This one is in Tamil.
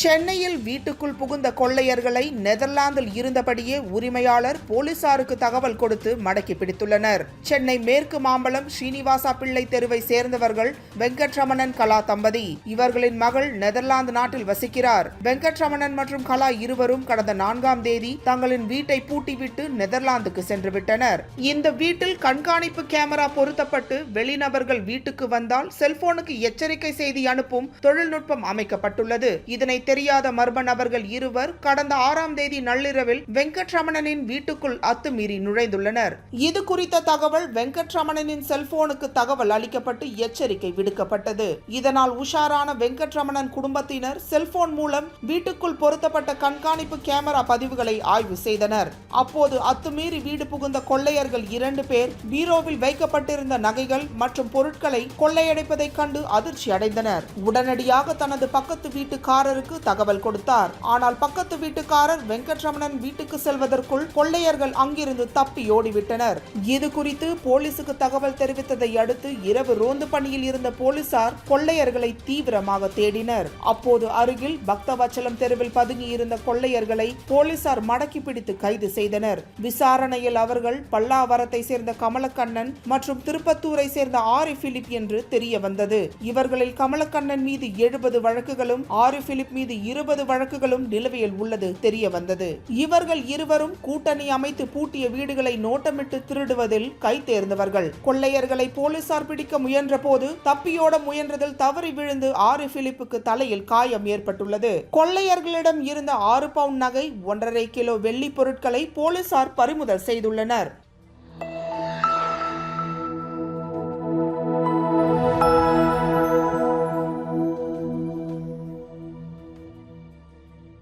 சென்னையில் வீட்டுக்குள் புகுந்த கொள்ளையர்களை நெதர்லாந்தில் இருந்தபடியே உரிமையாளர் போலீசாருக்கு தகவல் கொடுத்து மடக்கி பிடித்துள்ளனர். சென்னை மேற்கு மாம்பலம் ஸ்ரீனிவாசா பிள்ளை தெருவை சேர்ந்தவர்கள் வெங்கட்ரமணன் கலா தம்பதி. இவர்களின் மகள் நெதர்லாந்து நாட்டில் வசிக்கிறார். வெங்கட்ரமணன் மற்றும் கலா இருவரும் கடந்த நான்காம் தேதி தங்களின் வீட்டை பூட்டிவிட்டு நெதர்லாந்துக்கு சென்று விட்டனர் இந்த வீட்டில் கண்காணிப்பு கேமரா பொருத்தப்பட்டு வெளிநபர்கள் வீட்டுக்கு வந்தால் செல்போனுக்கு எச்சரிக்கை செய்தி அனுப்பும் தொழில்நுட்பம் அமைக்கப்பட்டுள்ளது. இதனை தெரியாத மர்ம நபர்கள் இருவர் கடந்த ஆறாம் தேதி நள்ளிரவில் வெங்கட்ரமணனின் வீட்டுக்குள் அத்துமீறி நுழைந்துள்ளனர். இது குறித்த தகவல் வெங்கட்ரமணனின் செல்போனுக்கு தகவல் அளிக்கப்பட்டு எச்சரிக்கை விடுக்கப்பட்டது. இதனால் உஷாரான வெங்கட்ரமணன் குடும்பத்தினர் செல்போன் மூலம் வீட்டுக்குள் பொருத்தப்பட்ட கண்காணிப்பு கேமரா பதிவுகளை ஆய்வு செய்தனர். அப்போது அத்துமீறி வீடு புகுந்த கொள்ளையர்கள் இரண்டு பேர் பீரோவில் வைக்கப்பட்டிருந்த நகைகள் மற்றும் பொருட்களை கொள்ளையடைப்பதைக் கண்டு அதிர்ச்சி அடைந்தனர் உடனடியாக தனது பக்கத்து வீட்டுக்காரருக்கு தகவல் கொடுத்தார். ஆனால் பக்கத்து வீட்டுக்காரர் வெங்கட்ரமணன் வீட்டுக்கு செல்வதற்குள் கொள்ளையர்கள் அங்கிருந்து தப்பி ஓடிவிட்டனர். இது குறித்து போலீசுக்கு தகவல் தெரிவித்ததை அடுத்து இரவு ரோந்து பணியில் இருந்த போலீசார் கொள்ளையர்களை தீவிரமாக தேடினர். அப்போது அருகில் பக்தவச்சலம் தெருவில் பதுங்கி இருந்த கொள்ளையர்களை போலீசார் மடக்கி பிடித்து கைது செய்தனர். விசாரணையில் அவர்கள் பல்லாவரத்தை சேர்ந்த கமலக்கண்ணன் மற்றும் திருப்பத்தூரை சேர்ந்த ஆரி பிலிப் என்று தெரிய வந்தது இவர்களில் கமலக்கண்ணன் மீது எழுபது வழக்குகளும் ஆரி பிலிப் மீது இருபது வழக்குகளும் நிலுவையில் உள்ளது தெரிய வந்தது. இவர்கள் இருவரும் கூட்டணி அமைத்து பூட்டிய வீடுகளை நோட்டமிட்டு திருடுவதில் கை தேர்ந்தவர்கள். கொள்ளையர்களை போலீசார் பிடிக்க முயன்ற போது தப்பியோட முயன்றதில் தவறி விழுந்து ஆறு பிலிப்புக்கு தலையில் காயம் ஏற்பட்டுள்ளது. கொள்ளையர்களிடம் இருந்த ஆறு பவுண்ட் நகை ஒன்றரை கிலோ வெள்ளி பொருட்களை போலீசார் பறிமுதல் செய்துள்ளனர்.